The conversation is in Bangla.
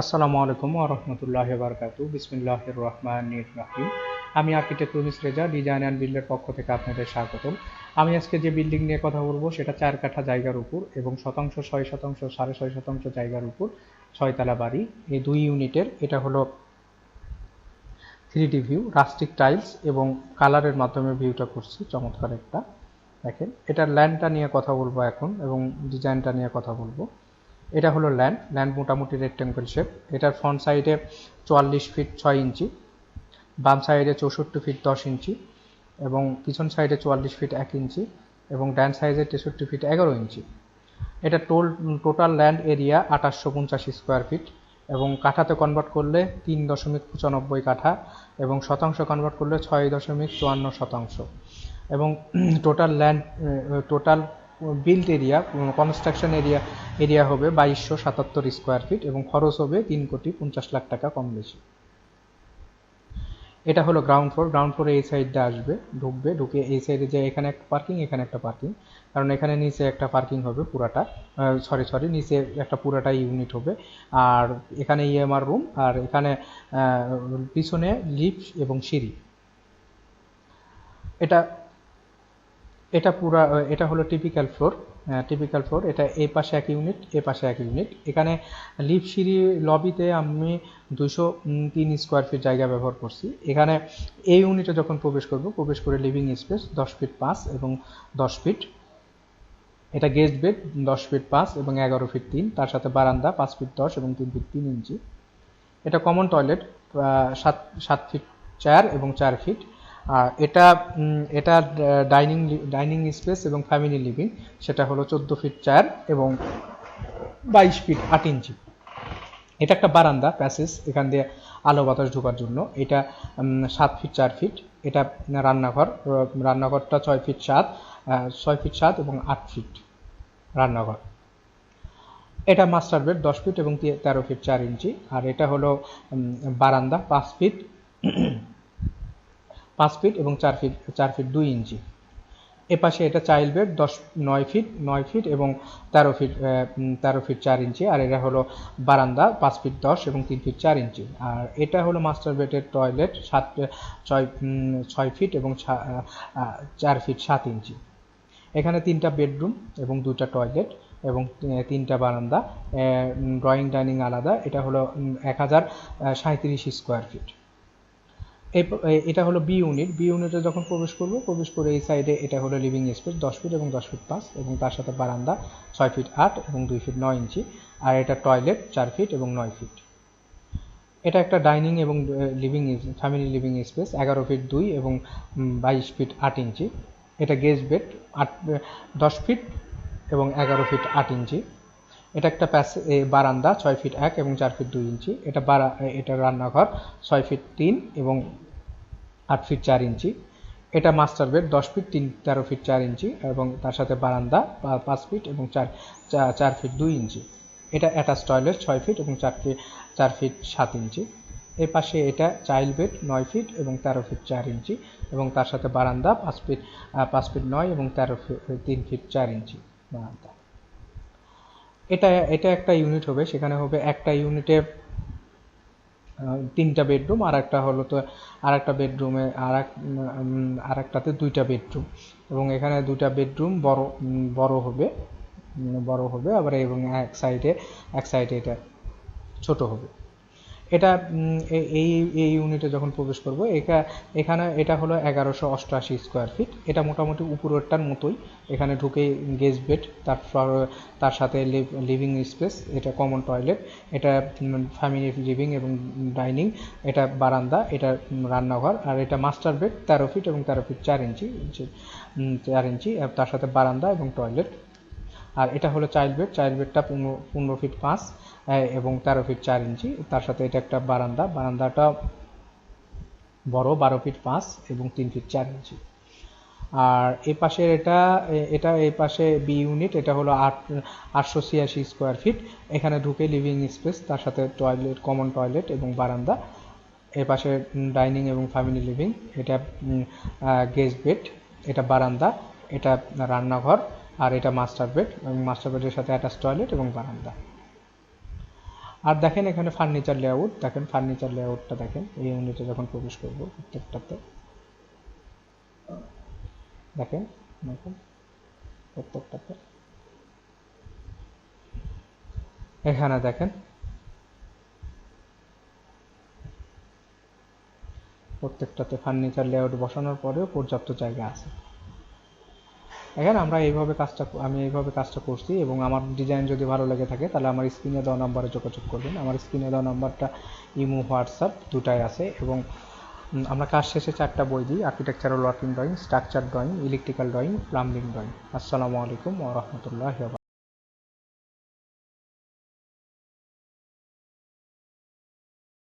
আসসালামু আলাইকুম রহমতুল্লাহ বারকাতু বিসমিল্লাহ রহমান রাহিম। আমি architect Rumis Reza, design and বিল্ডের পক্ষ থেকে আপনাদের স্বাগতম। আমি আজকে যে বিল্ডিং নিয়ে কথা বলব, সেটা চার কাঠা জায়গার উপর এবং শতাংশ ছয় শতাংশ, সাড়ে ছয় শতাংশ জায়গার উপর ছয়তলা বাড়ি। এই দুই ইউনিটের, এটা হলো three D view, rustic tiles এবং কালারের মাধ্যমে ভিউটা করছি, চমৎকার একটা। দেখেন, এটার ল্যান্ডটা নিয়ে কথা বলব এখন এবং ডিজাইনটা নিয়ে কথা বলব। এটা হলো ল্যান্ড ল্যান্ড মোটামুটি রেক্টেঙ্গল শেপ এটার ফ্রন্ট সাইডে চুয়াল্লিশ ফিট ছয় ইঞ্চি, বাম সাইডে চৌষট্টি ফিট দশ ইঞ্চি এবং পিছন সাইডে চুয়াল্লিশ ফিট এক ইঞ্চি এবং ডান সাইডে তেষট্টি ফিট এগারো ইঞ্চি। এটা টোল টোটাল ল্যান্ড এরিয়া আঠাশশো পঞ্চাশি স্কোয়ার ফিট এবং কাঠাতে কনভার্ট করলে তিন দশমিক পঁচানব্বই কাঠা এবং শতাংশ কনভার্ট করলে ছয় দশমিক চুয়ান্ন শতাংশ। এবং total land total build area construction area area হবে বাইশশো সাতাত্তর স্কোয়ার ফিট এবং খরচ হবে তিন কোটি পঞ্চাশ লাখ টাকা কম বেশি এটা হলো গ্রাউন্ড ফ্লোর গ্রাউন্ড ফ্লোরে এই সাইডটা আসবে, ঢুকবে, ঢুকে এই সাইডে যে এখানে একটা পার্কিং এখানে একটা পার্কিং কারণ এখানে নিচে একটা পার্কিং হবে পুরাটা সরি সরি নিচে একটা পুরাটা ইউনিট হবে। আর এখানে ইএমআর রুম আর এখানে পিছনে লিফট এবং সিঁড়ি। এটা এটা পুরা, এটা হলো টিপিক্যাল ফ্লোর টিপিক্যাল ফ্লোর এটা এই পাশে এক ইউনিট এ পাশে এক ইউনিট এখানে লিফ সিঁড়ি লবিতে আমি দুশো তিন স্কোয়ার ফিট জায়গা ব্যবহার করছি। এখানে এই ইউনিটে যখন প্রবেশ করব, প্রবেশ করে লিভিং স্পেস দশ ফিট পাঁচ এবং দশ ফিট এটা গেস্ট বেড দশ ফিট পাঁচ এবং এগারো ফিট তিন। তার সাথে বারান্দা, পাঁচ ফিট দশ এবং তিন ফিট তিন ইঞ্চি। এটা কমন টয়লেট সাত সাত ফিট চার এবং চার ফিট আর এটা এটা ডাইনিং ডাইনিং স্পেস এবং ফ্যামিলি লিভিং সেটা হলো চোদ্দ ফিট চার এবং বাইশ ফিট আট ইঞ্চি। এটা একটা বারান্দা প্যাসেজ এখান দিয়ে আলো বাতাস ঢোকার জন্য। এটা সাত ফিট চার ফিট এটা রান্নাঘর রান্নাঘরটা ছয় ফিট সাত ছয় ফিট সাত এবং আট ফিট রান্নাঘর। এটা মাস্টার বেড দশ ফিট এবং তেরো ফিট চার ইঞ্চি। আর এটা হলো বারান্দা, পাঁচ ফিট পাঁচ ফিট এবং চার ফিট চার ফিট দুই ইঞ্চি। এপাশে এটা চাইল্ড বেড, দশ, নয় ফিট নয় ফিট এবং তেরো ফিট তেরো ফিট চার ইঞ্চি। আর এটা হলো বারান্দা, পাঁচ ফিট দশ এবং তিন ফিট চার ইঞ্চি। আর এটা হলো মাস্টার বেডের টয়লেট, সাত, ছয় ছয় ফিট এবং চার ফিট সাত ইঞ্চি। এখানে তিনটা বেডরুম এবং দুটা টয়লেট এবং তিনটা বারান্দা। ড্রয়িং ডাইনিং আলাদা। এটা হলো এক হাজার সাঁত্রিশ স্কোয়ার ফিট। এটা হলো বি ইউনিট বি ইউনিটে যখন প্রবেশ করব, প্রবেশ করে এই সাইডে এটা হলো লিভিং স্পেস দশ ফিট এবং দশ ফিট পাঁচ এবং তার সাথে বারান্দা ছয় ফিট আট এবং দুই ফিট নয় ইঞ্চি। আর এটা টয়লেট চার ফিট এবং নয় ফিট এটা একটা ডাইনিং এবং লিভিং ফ্যামিলি লিভিং স্পেস এগারো ফিট দুই এবং বাইশ ফিট আট ইঞ্চি। এটা গেস্ট বেড আট দশ ফিট এবং এগারো ফিট আট ইঞ্চি। এটা একটা প্যাস বারান্দা, ছয় ফিট এক এবং চার ফিট দুই ইঞ্চি। এটা বারা এটা রান্নাঘর, ছয় ফিট তিন এবং আট ফিট চার ইঞ্চি। এটা মাস্টার বেড, দশ ফিট তিন, তেরো ফিট চার ইঞ্চি এবং তার সাথে বারান্দা পাঁচ ফিট এবং চার চার ফিট দুই ইঞ্চি। এটা অ্যাটাচ টয়লেট, ছয় ফিট এবং চার ফিট চার ফিট সাত ইঞ্চি। এর পাশে এটা চাইল্ড বেড, নয় ফিট এবং তেরো ফিট চার ইঞ্চি এবং তার সাথে বারান্দা, পাঁচ ফিট পাঁচ ফিট নয় এবং তেরো ফিট তিন ফিট চার ইঞ্চি বারান্দা। এটা এটা একটা ইউনিট হবে, সেখানে হবে একটা ইউনিটে তিনটা বেডরুম আর একটা হলো তো, আর একটা বেডরুমে আর এক আর একটাতে দুইটা বেডরুম এবং এখানে দুইটা বেডরুম বড় বড় হবে বড় হবে, আবার এবং এক সাইডে এক সাইডে এটা ছোট হবে। এটা এই এই ইউনিটে যখন প্রবেশ করব, এটা, এখানে এটা হলো এগারোশো অষ্টআশি স্কোয়ার ফিট এটা মোটামুটি উপরেরটার মতোই। এখানে ঢুকে গেস্ট বেড তার তার সাথে লিভিং স্পেস এটা কমন টয়লেট এটা ফ্যামিলি লিভিং এবং ডাইনিং এটা বারান্দা, এটা রান্নাঘর, আর এটা মাস্টার বেড তেরো ফিট এবং তেরো ফিট চার ইঞ্চি চার ইঞ্চি তার সাথে বারান্দা এবং টয়লেট আর এটা হলো চাইল্ড বেড, চাইল্ড বেডটা পনেরো পনেরো ফিট পাঁচ এবং তেরো ফিট চার ইঞ্চি। তার সাথে এটা একটা বারান্দা, বারান্দাটা বড়, বারো ফিট পাঁচ এবং তিন ফিট চার ইঞ্চি। আর এ পাশের এটা এটা এই পাশে বি ইউনিট, এটা হলো আট, আটশো ছিয়াশি স্কোয়ার ফিট। এখানে ঢুকে লিভিং স্পেস, তার সাথে টয়লেট, কমন টয়লেট এবং বারান্দা। এ পাশে ডাইনিং এবং ফ্যামিলি লিভিং, এটা গেস্ট বেড, এটা বারান্দা, এটা রান্নাঘর আর এটা মাস্টার বেড এবং মাস্টার বেডের সাথে অ্যাটাচ টয়লেট এবং বারান্দা। আর দেখেন এখানে ফার্নিচার লেআউট দেখেন ফার্নিচার লেআউটটা দেখেন, এই ইউনিটে যখন প্রবেশ করব প্রত্যেকটাতে। দেখেন দেখেন, প্রত্যেকটাতে। এখানে দেখেন, প্রত্যেকটাতে ফার্নিচার লেআউট বসানোর পরেও পর্যাপ্ত জায়গা আছে। এখানে আমরা এইভাবে কাজটা আমি এইভাবে কাজটা করছি এবং আমার ডিজাইন যদি ভালো লেগে থাকে, তাহলে আমার স্ক্রিনে দেওয়া নাম্বারে যোগাযোগ করবেন। আমার স্ক্রিনে দেওয়া নাম্বারটা ইমো, হোয়াটসঅ্যাপ দুটাই আছে এবং আমরা কাজ শেষে চারটা বই দিই। Architectural working drawing structure drawing electrical drawing plumbing drawing আসসালামু আলাইকুম ওরহমতুল্লাহ